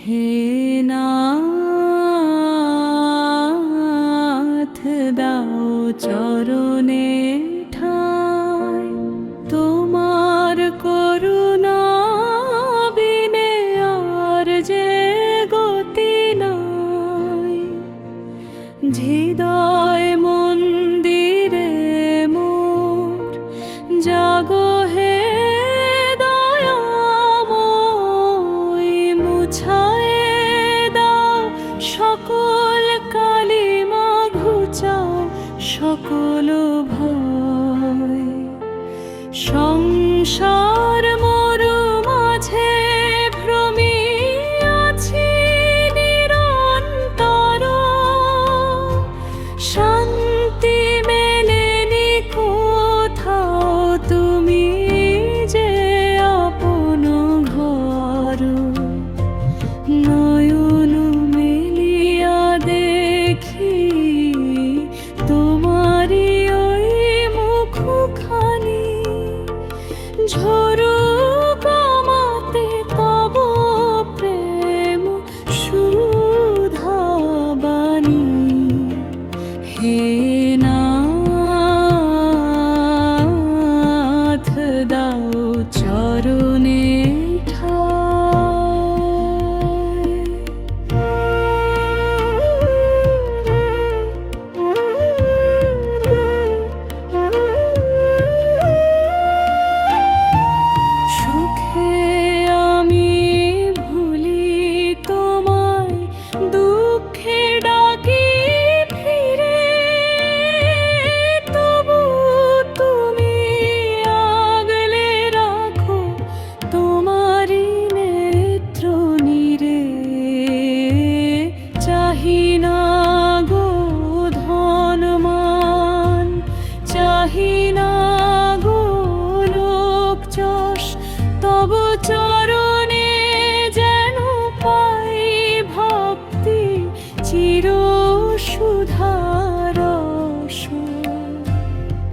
হে নাথ দাও চরণে সকল ভয়। সংসার মরু মাঝে ভ্রমি আছি নিরন্তর। ঝড়